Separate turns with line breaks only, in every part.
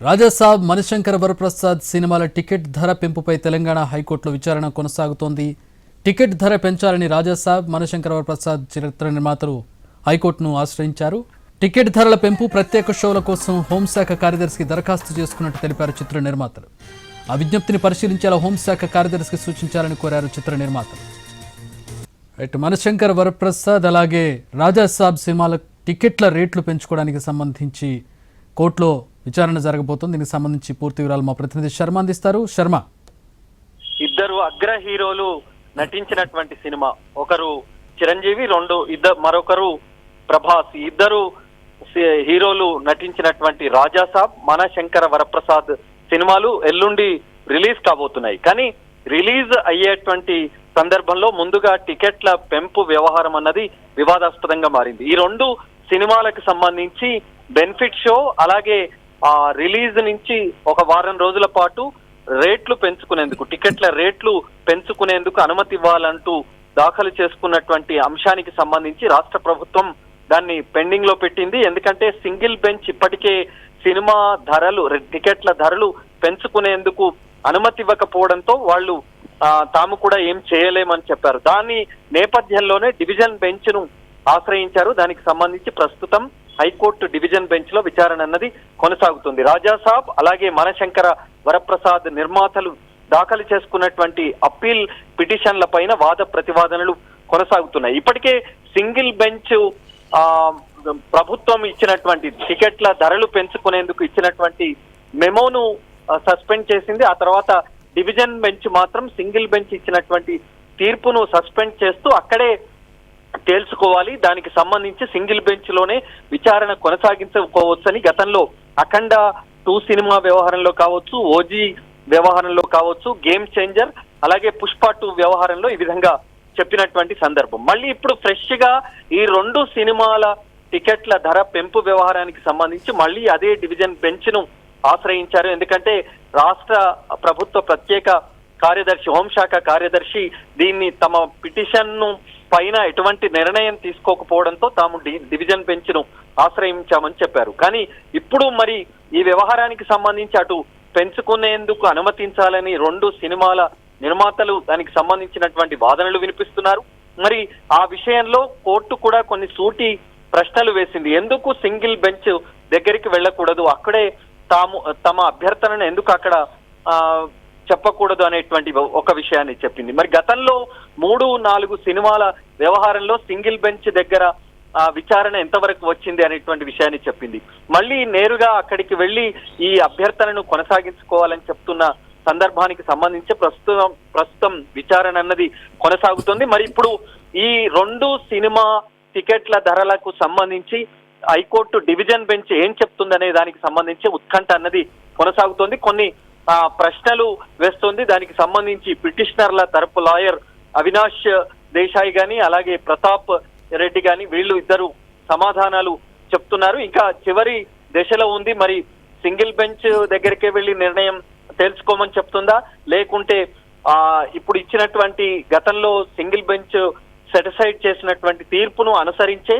రాజాసాబ్ మణిశంకర్ వరప్రసాద్ సినిమాల టికెట్ ధర పెంపుపై తెలంగాణ హైకోర్టులో విచారణ కొనసాగుతోంది. టికెట్ ధర పెంచాలని రాజాసాబ్ మణిశంకర్ వరప్రసాద్ చరిత్ర నిర్మాతలు హైకోర్టును ఆశ్రయించారు. టికెట్ ధరల పెంపు ప్రత్యేక షోల కోసం హోంశాఖ కార్యదర్శికి దరఖాస్తు చేసుకున్నట్టు తెలిపారు చిత్ర నిర్మాతలు. ఆ విజ్ఞప్తిని పరిశీలించేలా హోంశాఖ కార్యదర్శికి సూచించాలని కోరారు చిత్ర నిర్మాతలు. రైట్ మనశంకర్ వరప్రసాద్ అలాగే రాజాసాబ్ సినిమాల టికెట్ల రేట్లు పెంచుకోవడానికి సంబంధించి కోర్టులో విచారణ జరగబోతుంది. దీనికి సంబంధించి పూర్తి వివరాలు మా ప్రతినిధి శర్మ అందిస్తారు. శర్మ.
ఇద్దరు అగ్ర హీరోలు నటించినటువంటి సినిమా. ఒకరు చిరంజీవి రెండు ఇద్దరు మరొకరు ప్రభాస్. ఇద్దరు హీరోలు నటించినటువంటి రాజాసాబ్ మనశంకర వరప్రసాద్ సినిమాలు ఎల్లుండి రిలీజ్ కాబోతున్నాయి. కానీ రిలీజ్ అయ్యేటువంటి సందర్భంలో ముందుగా టికెట్ల పెంపు వ్యవహారం అన్నది వివాదాస్పదంగా మారింది. ఈ రెండు సినిమాలకు సంబంధించి బెనిఫిట్ షో అలాగే ఆ రిలీజ్ నుంచి ఒక వారం రోజుల పాటు రేట్లు పెంచుకునేందుకు టికెట్ల రేట్లు పెంచుకునేందుకు అనుమతి ఇవ్వాలంటూ దాఖలు చేసుకున్నటువంటి అంశానికి సంబంధించి రాష్ట్ర ప్రభుత్వం దాన్ని పెండింగ్లో పెట్టింది. ఎందుకంటే సింగిల్ బెంచ్ ఇప్పటికే సినిమా ధరలు టికెట్ల ధరలు పెంచుకునేందుకు అనుమతి ఇవ్వకపోవడంతో వాళ్ళు తాము కూడా ఏం చేయలేమని చెప్పారు. దాని నేపథ్యంలోనే డివిజన్ బెంచ్ను ఆశ్రయించారు. దానికి సంబంధించి ప్రస్తుతం హైకోర్టు డివిజన్ బెంచ్లో విచారణ అన్నది కొనసాగుతుంది. రాజాసాబ్ అలాగే మనశంకర వరప్రసాద్ నిర్మాతలు దాఖలు చేసుకున్నటువంటి అప్పీల్ పిటిషన్ల పైన వాద ప్రతివాదనలు కొనసాగుతున్నాయి. ఇప్పటికే సింగిల్ బెంచ్ ప్రభుత్వం ఇచ్చినటువంటి టికెట్ల ధరలు పెంచుకునేందుకు ఇచ్చినటువంటి మెమోను సస్పెండ్ చేసింది. ఆ తర్వాత డివిజన్ బెంచ్ మాత్రం సింగిల్ బెంచ్ ఇచ్చినటువంటి తీర్పును సస్పెండ్ చేస్తూ అక్కడే తేల్చుకోవాలి. దానికి సంబంధించి సింగిల్ బెంచ్లోనే విచారణ కొనసాగించుకోవచ్చని గతంలో అఖండ టూ సినిమా వ్యవహారంలో కావచ్చు ఓజీ వ్యవహారంలో కావచ్చు గేమ్ చేంజర్ అలాగే పుష్ప టూ వ్యవహారంలో ఈ విధంగా చెప్పినటువంటి సందర్భం. మళ్ళీ ఇప్పుడు ఫ్రెష్గా ఈ రెండు సినిమాల టికెట్ల ధర పెంపు వ్యవహారానికి సంబంధించి మళ్ళీ అదే డివిజన్ బెంచ్ను ఆశ్రయించారు. ఎందుకంటే రాష్ట్ర ప్రభుత్వ ప్రత్యేక కార్యదర్శి హోంశాఖ కార్యదర్శి దీన్ని తమ పిటిషన్ను పైన ఎటువంటి నిర్ణయం తీసుకోకపోవడంతో తాము డి- డివిజన్ బెంచ్ను ఆశ్రయించామని చెప్పారు. కానీ ఇప్పుడు మరి ఈ వ్యవహారానికి సంబంధించి అటు పెంచుకునేందుకు అనుమతించాలని రెండు సినిమాల నిర్మాతలు దానికి సంబంధించినటువంటి వాదనలు వినిపిస్తున్నారు. మరి ఆ విషయంలో కోర్టు కూడా కొన్ని సూటి ప్రశ్నలు వేసింది. ఎందుకు సింగిల్ బెంచ్ దగ్గరికి వెళ్ళకూడదు? అక్కడే తాము తమ అభ్యర్థనను ఎందుకు అక్కడ చెప్పకూడదు అనేటువంటి ఒక విషయాన్ని చెప్పింది. మరి గతంలో మూడు నాలుగు సినిమాల వ్యవహారంలో సింగిల్ బెంచ్ దగ్గర ఆ, విచారణ ఎంతవరకు వచ్చింది అనేటువంటి విషయాన్ని చెప్పింది. మళ్ళీ నేరుగా అక్కడికి వెళ్ళి ఈ అభ్యర్థనను కొనసాగించుకోవాలని చెప్తున్న సందర్భానికి సంబంధించి ప్రస్తుతం ప్రస్తుతం విచారణ అన్నది కొనసాగుతుంది. మరి ఇప్పుడు ఈ రెండు సినిమా టికెట్ల ధరలకు సంబంధించి హైకోర్టు డివిజన్ బెంచ్ ఏం చెప్తుందనే దానికి సంబంధించి ఉత్కంఠ అన్నది కొనసాగుతోంది. కొన్ని ప్రశ్నలు వేస్తోంది. దానికి సంబంధించి పిటిషనర్ల తరపు లాయర్ అవినాష్ దేశాయ్ గాని అలాగే ప్రతాప్ రెడ్డి గాని వీళ్ళు ఇద్దరు సమాధానాలు చెప్తున్నారు. ఇంకా చివరి దశలో ఉంది. మరి సింగిల్ బెంచ్ దగ్గరికే వెళ్ళి నిర్ణయం తెలుసుకోమని చెప్తుందా? లేకుంటే ఆ ఇప్పుడు ఇచ్చినటువంటి గతంలో సింగిల్ బెంచ్ సెటిసైడ్ చేసినటువంటి తీర్పును అనుసరించే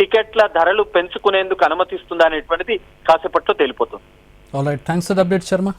టికెట్ల ధరలు పెంచుకునేందుకు అనుమతిస్తుందా అనేటువంటిది కాసేపట్లో తేలిపోతుంది.
All right thanks update Sharma